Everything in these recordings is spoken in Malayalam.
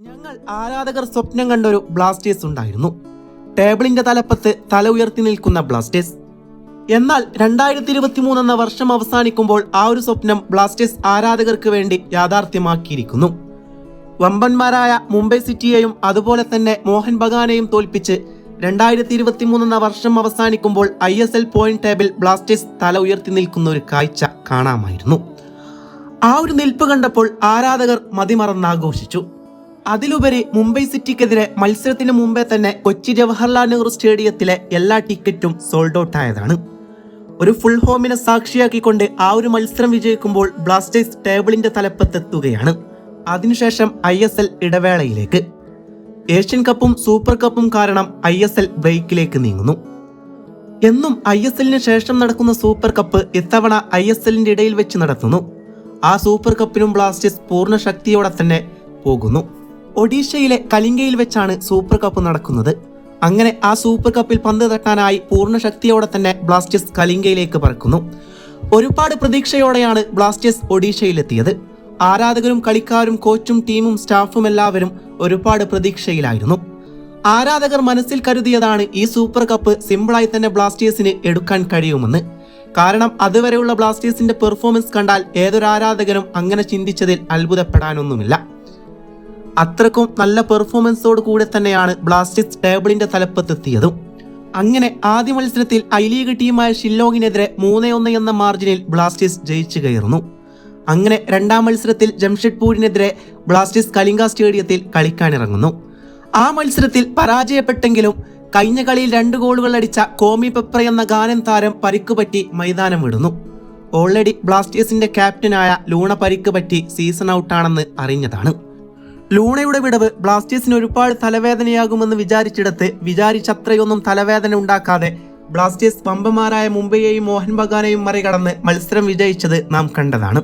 ഞങ്ങൾ ആരാധകർ സ്വപ്നം കണ്ടൊരു ബ്ലാസ്റ്റേഴ്സ് ഉണ്ടായിരുന്നു. ടേബിളിന്റെ തലപ്പത്ത് തല ഉയർത്തി നിൽക്കുന്ന ബ്ലാസ്റ്റേഴ്സ്. എന്നാൽ രണ്ടായിരത്തി ഇരുപത്തി മൂന്ന് എന്ന വർഷം അവസാനിക്കുമ്പോൾ ആ ഒരു സ്വപ്നം ബ്ലാസ്റ്റേഴ്സ് ആരാധകർക്ക് വേണ്ടി യാഥാർത്ഥ്യമാക്കിയിരിക്കുന്നു. വമ്പന്മാരായ മുംബൈ സിറ്റിയെയും അതുപോലെ തന്നെ മോഹൻ ബഗാനെയും തോൽപ്പിച്ച് രണ്ടായിരത്തി ഇരുപത്തി മൂന്ന് എന്ന വർഷം അവസാനിക്കുമ്പോൾ I S L point table Blasters തല ഉയർത്തി നിൽക്കുന്ന ഒരു കാഴ്ച കാണാമായിരുന്നു. ആ ഒരു നിൽപ്പ് കണ്ടപ്പോൾ ആരാധകർ മതിമറന്നാഘോഷിച്ചു. അതിലുപരി മുംബൈ സിറ്റിക്കെതിരെ മത്സരത്തിന് മുമ്പേ തന്നെ കൊച്ചി ജവഹർലാൽ നെഹ്റു സ്റ്റേഡിയത്തിലെ എല്ലാ ടിക്കറ്റും സോൾഡ് ഔട്ട് ആയതാണ്. ഒരു ഫുൾ ഹോമിനെ സാക്ഷിയാക്കിക്കൊണ്ട് ആ ഒരു മത്സരം വിജയിക്കുമ്പോൾ ബ്ലാസ്റ്റേഴ്സ് ടേബിളിന്റെ തലപ്പത്തെത്തുകയാണ്. അതിനുശേഷം ഐ എസ് എൽ ഇടവേളയിലേക്ക്. ഏഷ്യൻ കപ്പും സൂപ്പർ കപ്പും കാരണം ഐ എസ് എൽ ബ്രേക്കിലേക്ക് നീങ്ങുന്നു. എന്നും ഐ എസ് എല്ലിന് ശേഷം നടക്കുന്ന സൂപ്പർ കപ്പ് ഇത്തവണ ഐ എസ് എല്ലിന്റെ ഇടയിൽ വെച്ച് നടത്തുന്നു. ആ സൂപ്പർ കപ്പിനും ബ്ലാസ്റ്റേഴ്സ് പൂർണ ശക്തിയോടെ തന്നെ പോകുന്നു. ഒഡീഷയിലെ കലിംഗയിൽ വെച്ചാണ് സൂപ്പർ കപ്പ് നടക്കുന്നത്. അങ്ങനെ ആ സൂപ്പർ കപ്പിൽ പന്ത് തട്ടാനായി പൂർണ ശക്തിയോടെ തന്നെ ബ്ലാസ്റ്റേഴ്സ് കലിംഗയിലേക്ക് പറക്കുന്നു. ഒരുപാട് പ്രതീക്ഷയോടെയാണ് ബ്ലാസ്റ്റേഴ്സ് ഒഡീഷയിലെത്തിയത്. ആരാധകരും കളിക്കാരും കോച്ചും ടീമും സ്റ്റാഫും എല്ലാവരും ഒരുപാട് പ്രതീക്ഷയിലായിരുന്നു. ആരാധകർ മനസ്സിൽ കരുതിയതാണ് ഈ സൂപ്പർ കപ്പ് സിമ്പിളായി തന്നെ ബ്ലാസ്റ്റേഴ്സിന് എടുക്കാൻ കഴിയുമെന്ന്. കാരണം അതുവരെയുള്ള ബ്ലാസ്റ്റേഴ്സിന്റെ പെർഫോമൻസ് കണ്ടാൽ ഏതൊരു ആരാധകനും അങ്ങനെ ചിന്തിച്ചതിൽ അത്ഭുതപ്പെടാനൊന്നുമില്ല. അത്രക്കും നല്ല പെർഫോമൻസോട് കൂടെ തന്നെയാണ് ബ്ലാസ്റ്റേഴ്സ് ടേബിളിന്റെ തലപ്പത്തെത്തിയതും. അങ്ങനെ ആദ്യ മത്സരത്തിൽ ഐ ലീഗ് ടീമായ ഷില്ലോങ്ങിനെതിരെ മൂന്ന് ഒന്ന് എന്ന മാർജിനിൽ ബ്ലാസ്റ്റേഴ്സ് ജയിച്ചു കയറുന്നു അങ്ങനെ രണ്ടാം മത്സരത്തിൽ ജംഷഡ്പൂരിനെതിരെ ബ്ലാസ്റ്റേഴ്സ് കലിംഗ സ്റ്റേഡിയത്തിൽ കളിക്കാനിറങ്ങുന്നു. ആ മത്സരത്തിൽ പരാജയപ്പെട്ടെങ്കിലും കഴിഞ്ഞ കളിയിൽ രണ്ട് ഗോളുകൾ അടിച്ച കോമി പെപ്ര എന്ന ഗാനൻ താരം പരിക്കുപറ്റി മൈതാനം വിടുന്നു. ഓൾറെഡി ബ്ലാസ്റ്റേഴ്സിന്റെ ക്യാപ്റ്റനായ ലൂണ പരിക്ക് പറ്റി സീസൺ ഔട്ടാണെന്ന് അറിഞ്ഞതാണ്. ലൂണയുടെ വിടവ് ബ്ലാസ്റ്റേഴ്സിന് ഒരുപാട് തലവേദനയാകുമെന്ന് വിചാരിച്ചിടത്ത് വിചാരിച്ചത്രയൊന്നും തലവേദന ഉണ്ടാക്കാതെ ബ്ലാസ്റ്റേഴ്സ് പമ്പമാരായ മുംബൈയെയും മോഹൻ ബഗാനെയും മറികടന്ന് മത്സരം വിജയിച്ചത് നാം കണ്ടതാണ്.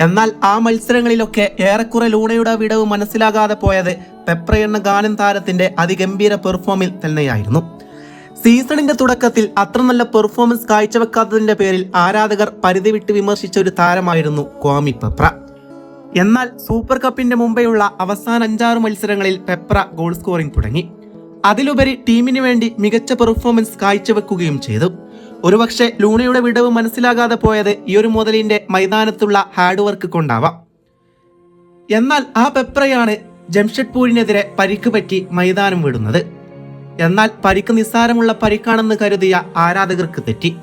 എന്നാൽ ആ മത്സരങ്ങളിലൊക്കെ ഏറെക്കുറെ ലൂണയുടെ വിടവ് മനസ്സിലാകാതെ പോയത് പെപ്ര എന്ന ഗാനം താരത്തിന്റെ അതിഗംഭീര പെർഫോമിൽ തന്നെയായിരുന്നു. സീസണിന്റെ തുടക്കത്തിൽ അത്ര നല്ല പെർഫോമൻസ് കാഴ്ചവെക്കാത്തതിന്റെ പേരിൽ ആരാധകർ പരിധി വിട്ട് വിമർശിച്ച ഒരു താരമായിരുന്നു ക്വാമി പെപ്ര. എന്നാൽ സൂപ്പർ കപ്പിന്റെ മുമ്പെയുള്ള അവസാന അഞ്ചാറ് മത്സരങ്ങളിൽ പെപ്ര ഗോൾ സ്കോറിംഗ് തുടങ്ങി. അതിലുപരി ടീമിന് വേണ്ടി മികച്ച പെർഫോമൻസ് കാഴ്ചവെക്കുകയും ചെയ്തു. ഒരുപക്ഷെ ലൂണയുടെ വിടവ് മനസ്സിലാകാതെ പോയത് ഈ ഒരു മുതലിന്റെ മൈതാനത്തുള്ള ഹാർഡ് വർക്ക് കൊണ്ടാവാം. എന്നാൽ ആ പെപ്രയാണ് ജംഷഡ്പൂരിനെതിരെ പരിക്ക് പറ്റി മൈതാനം വിടുന്നത്. എന്നാൽ പരിക്ക് നിസ്സാരമുള്ള പരിക്കാണെന്ന് കരുതിയ ആരാധകർക്ക് തെറ്റി.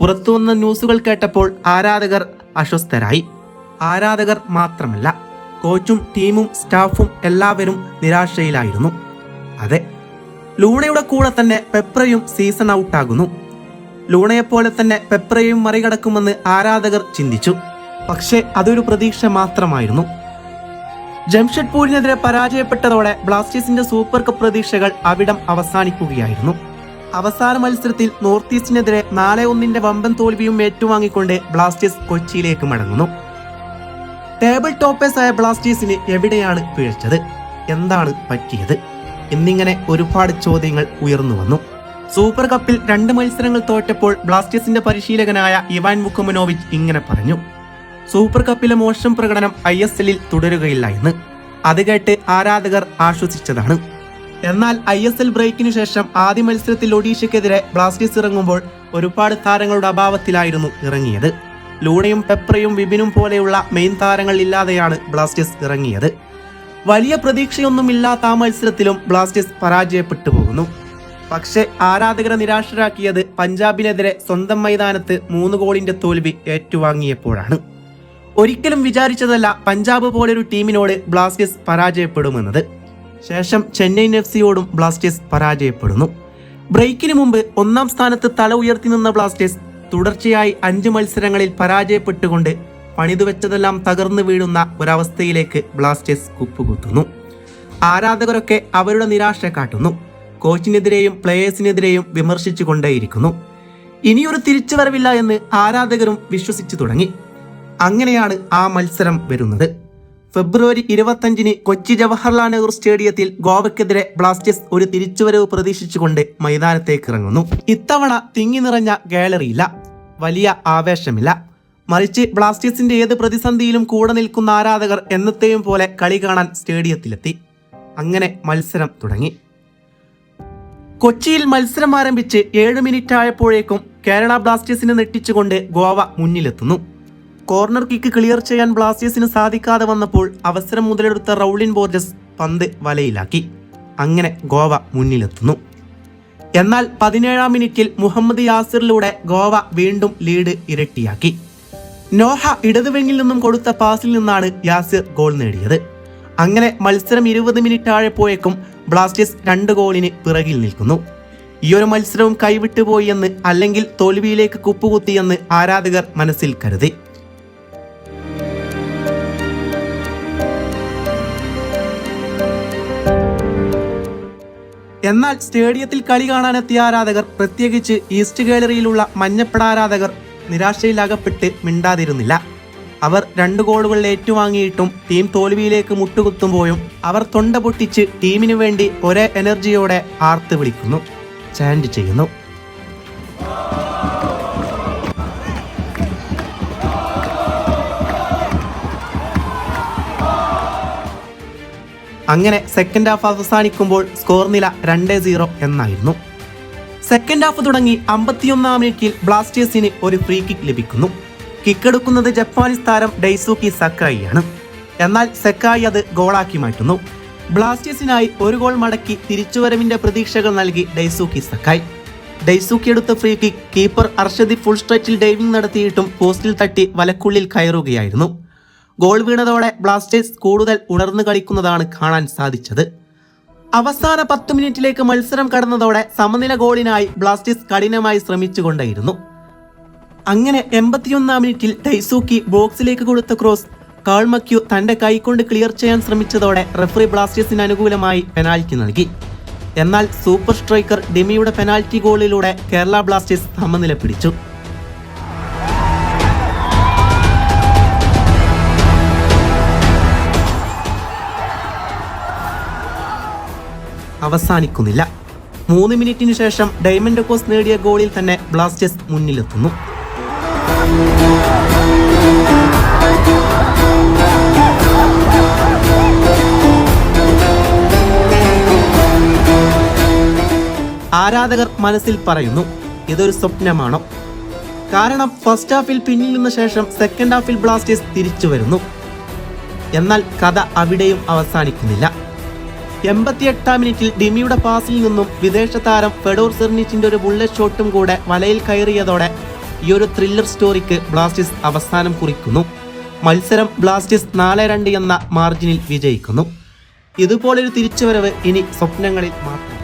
പുറത്തുവന്ന ന്യൂസുകൾ കേട്ടപ്പോൾ ആരാധകർ അസ്വസ്ഥരായി. ആരാധകർ മാത്രമല്ല കോച്ചും ടീമും സ്റ്റാഫും എല്ലാവരും നിരാശയിലായിരുന്നു. അതെ ലൂണയുടെ കൂടെ തന്നെ പെപ്രയും സീസൺ ഔട്ടാകുന്നു. ലൂണയെപ്പോലെ തന്നെ പെപ്രയും മറികടക്കുമെന്ന് ആരാധകർ ചിന്തിച്ചു. പക്ഷേ അതൊരു പ്രതീക്ഷ മാത്രമായിരുന്നു. ജംഷഡ്പൂരിനെതിരെ പരാജയപ്പെട്ടതോടെ ബ്ലാസ്റ്റേഴ്സിന്റെ സൂപ്പർ കപ്പ് പ്രതീക്ഷകൾ അവിടം അവസാനിക്കുകയായിരുന്നു. അവസാന മത്സരത്തിൽ നോർത്ത് ഈസ്റ്റിനെതിരെ നാളെ ഒന്നിന്റെ വമ്പൻ തോൽവിയും ഏറ്റുവാങ്ങിക്കൊണ്ട് ബ്ലാസ്റ്റേഴ്സ് കൊച്ചിയിലേക്ക് മടങ്ങുന്നു. ടേബിൾ ടോപ്പേഴ്സ് ആയ ബ്ലാസ്റ്റേഴ്സിന് എവിടെയാണ് പിഴച്ചത് എന്താണ് പറ്റിയത്? എന്നിങ്ങനെ ഒരുപാട് ചോദ്യങ്ങൾ ഉയർന്നു വന്നു. സൂപ്പർ കപ്പിൽ രണ്ട് മത്സരങ്ങൾ തോറ്റപ്പോൾ ബ്ലാസ്റ്റേഴ്സിന്റെ പരിശീലകനായ ഇവാൻ മുക്കുമനോവിച്ച് ഇങ്ങനെ പറഞ്ഞു. സൂപ്പർ കപ്പിലെ മോശം പ്രകടനം ഐ എസ് എല്ലിൽ തുടരുകയില്ല എന്ന്. അത് കേട്ട് ആരാധകർ ആശ്വസിച്ചതാണ്. എന്നാൽ ഐ എസ് എൽ ബ്രേക്കിന് ശേഷം ആദ്യ മത്സരത്തിൽ ഒഡീഷയ്ക്കെതിരെ ബ്ലാസ്റ്റേഴ്സ് ഇറങ്ങുമ്പോൾ ഒരുപാട് താരങ്ങളുടെ അഭാവത്തിലായിരുന്നു ഇറങ്ങിയത്. ലൂണയും പെപ്രയും വിബിനും പോലെയുള്ള മെയിൻ താരങ്ങൾ ഇല്ലാതെയാണ് ബ്ലാസ്റ്റേഴ്സ് ഇറങ്ങിയത്. വലിയ പ്രതീക്ഷയൊന്നുമില്ലാത്ത ആ മത്സരത്തിലും ബ്ലാസ്റ്റേഴ്സ് പരാജയപ്പെട്ടു പോകുന്നു. പക്ഷേ ആരാധകരെ നിരാശരാക്കിയത് പഞ്ചാബിനെതിരെ സ്വന്തം മൈതാനത്ത് മൂന്ന് ഗോളിന്റെ തോൽവി ഏറ്റുവാങ്ങിയപ്പോഴാണ്. ഒരിക്കലും വിചാരിച്ചതല്ല പഞ്ചാബ് പോലൊരു ടീമിനോട് ബ്ലാസ്റ്റേഴ്സ് പരാജയപ്പെടുമെന്നത്. ശേഷം ചെന്നൈയിൻ എഫ് സിയോടും ബ്ലാസ്റ്റേഴ്സ് പരാജയപ്പെടുന്നു. ബ്രേക്കിന് മുമ്പ് ഒന്നാം സ്ഥാനത്ത് തല ഉയർത്തി നിന്ന ബ്ലാസ്റ്റേഴ്സ് തുടർച്ചയായി അഞ്ച് മത്സരങ്ങളിൽ പരാജയപ്പെട്ടുകൊണ്ട് പണിതുവെച്ചതെല്ലാം തകർന്നു വീഴുന്ന ഒരവസ്ഥയിലേക്ക് ബ്ലാസ്റ്റേഴ്സ് കുപ്പുകുത്തുന്നു. ആരാധകരൊക്കെ അവരുടെ നിരാശ കാട്ടുന്നു. കോച്ചിനെതിരെയും പ്ലേയേഴ്സിനെതിരെയും വിമർശിച്ചു കൊണ്ടേയിരിക്കുന്നു ഇനിയൊരു തിരിച്ചുവരവില്ല എന്ന് ആരാധകരും വിശ്വസിച്ചു തുടങ്ങി. അങ്ങനെയാണ് ആ മത്സരം വരുന്നത്. ഫെബ്രുവരി ഇരുപത്തഞ്ചിന് കൊച്ചി ജവഹർലാൽ നെഹ്റു സ്റ്റേഡിയത്തിൽ ഗോവയ്ക്കെതിരെ ബ്ലാസ്റ്റേഴ്സ് ഒരു തിരിച്ചുവരവ് പ്രതീക്ഷിച്ചുകൊണ്ട് മൈതാനത്തേക്ക് ഇറങ്ങുന്നു ഇത്തവണ തിങ്ങി നിറഞ്ഞ ഗാലറിയില്ല. വലിയ ആവേശമില്ല. മറിച്ച് ബ്ലാസ്റ്റേഴ്സിന്റെ ഏത് പ്രതിസന്ധിയിലും കൂടെ നിൽക്കുന്ന ആരാധകർ എന്നത്തെയും പോലെ കളി കാണാൻ സ്റ്റേഡിയത്തിലെത്തി. അങ്ങനെ മത്സരം തുടങ്ങി. കൊച്ചിയിൽ മത്സരം ആരംഭിച്ച് ഏഴ് മിനിറ്റ് ആയപ്പോഴേക്കും കേരള ബ്ലാസ്റ്റേഴ്സിനെ നെട്ടിച്ചുകൊണ്ട് ഗോവ മുന്നിലെത്തുന്നു. കോർണർ കിക്ക് ക്ലിയർ ചെയ്യാൻ ബ്ലാസ്റ്റേഴ്സിന് സാധിക്കാതെ വന്നപ്പോൾ അവസരം മുതലെടുത്ത റൗളിൻ ബോർജസ് പന്ത് വലയിലാക്കി. അങ്ങനെ ഗോവ മുന്നിലെത്തുന്നു. എന്നാൽ പതിനേഴാം മിനിറ്റിൽ മുഹമ്മദ് യാസിറിലൂടെ ഗോവ വീണ്ടും ലീഡ് ഇരട്ടിയാക്കി. നോഹ ഇടതുവെങ്ങിൽ നിന്നും കൊടുത്ത പാസിൽ നിന്നാണ് യാസിർ ഗോൾ നേടിയത്. അങ്ങനെ മത്സരം ഇരുപത് മിനിറ്റ് ആഴപ്പോയേക്കും ബ്ലാസ്റ്റേഴ്സ് രണ്ട് ഗോളിന് പിറകിൽ നിൽക്കുന്നു. ഈ ഒരു മത്സരവും കൈവിട്ടുപോയി എന്ന് അല്ലെങ്കിൽ തോൽവിയിലേക്ക് കുപ്പുകുത്തിയെന്ന് ആരാധകർ മനസ്സിൽ കരുതി. എന്നാൽ സ്റ്റേഡിയത്തിൽ കളി കാണാനെത്തിയ ആരാധകർ പ്രത്യേകിച്ച് ഈസ്റ്റ് ഗാലറിയിലുള്ള മഞ്ഞപ്പട ആരാധകർ നിരാശയിലകപ്പെട്ട് മിണ്ടാതിരുന്നില്ല. അവർ രണ്ട് ഗോളുകൾ ഏറ്റുവാങ്ങിയിട്ടും ടീം തോൽവിയിലേക്ക് മുട്ടുകുത്തുമ്പോഴും അവർ തൊണ്ട പൊട്ടിച്ച് ടീമിനു വേണ്ടി ഒരേ എനർജിയോടെ ആർത്ത് വിളിക്കുന്നു. ചാൻഡ് ചെയ്യുന്നു. അങ്ങനെ സെക്കൻഡ് ഹാഫ് അവസാനിക്കുമ്പോൾ സ്കോർ നില രണ്ട് സീറോ എന്നായിരുന്നു. സെക്കൻഡ് ഹാഫ് തുടങ്ങി അമ്പത്തിയൊന്നാം മിനിറ്റിൽ ബ്ലാസ്റ്റേഴ്സിന് ഒരു ഫ്രീ കിക്ക് ലഭിക്കുന്നു. കിക്ക് എടുക്കുന്നത് ജപ്പാനീസ് താരം ഡെയ്സൂക്കി സക്കായിയാണ് എന്നാൽ സക്കായി അത് ഗോളാക്കി മാറ്റുന്നു. ബ്ലാസ്റ്റേഴ്സിനായി ഒരു ഗോൾ മടക്കി തിരിച്ചുവരവിന്റെ പ്രതീക്ഷകൾ നൽകി ഡെയ്സൂക്കി സക്കായ് ഡെയ്സൂക്കി എടുത്ത ഫ്രീ കിക്ക് കീപ്പർ അർഷദി ഫുൾ സ്ട്രെച്ചിൽ ഡൈവിംഗ് നടത്തിയിട്ടും പോസ്റ്റിൽ തട്ടി വലക്കുള്ളിൽ കയറുകയായിരുന്നു. ഗോൾ വീണതോടെ ബ്ലാസ്റ്റേഴ്സ് കൂടുതൽ ഉണർന്നു കളിക്കുന്നതാണ് കാണാൻ സാധിച്ചത്. അവസാന പത്ത് മിനിറ്റിലേക്ക് മത്സരം കടന്നതോടെ സമനില ഗോളിനായി ബ്ലാസ്റ്റേഴ്സ് കഠിനമായി ശ്രമിച്ചുകൊണ്ടേയിരുന്നു. അങ്ങനെ എൺപത്തിയൊന്നാം മിനിറ്റിൽ ടൈസൂക്കി ബോക്സിലേക്ക് കൊടുത്ത ക്രോസ് കാൾമക്യു തന്റെ കൈകൊണ്ട് ക്ലിയർ ചെയ്യാൻ ശ്രമിച്ചതോടെ റെഫറി ബ്ലാസ്റ്റേഴ്സിന് അനുകൂലമായി പെനാൽറ്റി നൽകി. എന്നാൽ സൂപ്പർ സ്ട്രൈക്കർ ഡിമിയുടെ പെനാൽറ്റി ഗോളിലൂടെ കേരള ബ്ലാസ്റ്റേഴ്സ് സമനില പിടിച്ചു. അവസാനിക്കുന്നില്ല. മൂന്ന് മിനിറ്റിന് ശേഷം ഡയമണ്ട് കോസ് നേടിയ ഗോളിൽ തന്നെ ബ്ലാസ്റ്റേഴ്സ് മുന്നിലെത്തുന്നു. ആരാധകർ മനസ്സിൽ പറയുന്നു ഇതൊരു സ്വപ്നമാണോ? കാരണം ഫസ്റ്റ് ഹാഫിൽ പിന്നിൽ നിന്ന ശേഷം സെക്കൻഡ് ഹാഫിൽ ബ്ലാസ്റ്റേഴ്സ് തിരിച്ചു വരുന്നു. എന്നാൽ കഥ അവിടെയും അവസാനിക്കുന്നില്ല. എൺപത്തിയെട്ടാം മിനിറ്റിൽ ഡിമിയുടെ പാസിൽ നിന്നും വിദേശ താരം ഫെഡോർ സെർണിച്ചിന്റെ ഒരു ബുള്ളറ്റ് ഷോട്ടും കൂടെ വലയിൽ കയറിയതോടെ ഈ ഒരു ത്രില്ലർ സ്റ്റോറിക്ക് ബ്ലാസ്റ്റേഴ്സ് അവസാനം കുറിക്കുന്നു. മത്സരം ബ്ലാസ്റ്റേഴ്സ് നാല് രണ്ട് എന്ന മാർജിനിൽ വിജയിക്കുന്നു. ഇതുപോലൊരു തിരിച്ചുവരവ് ഇനി സ്വപ്നങ്ങളിൽ മാത്രം.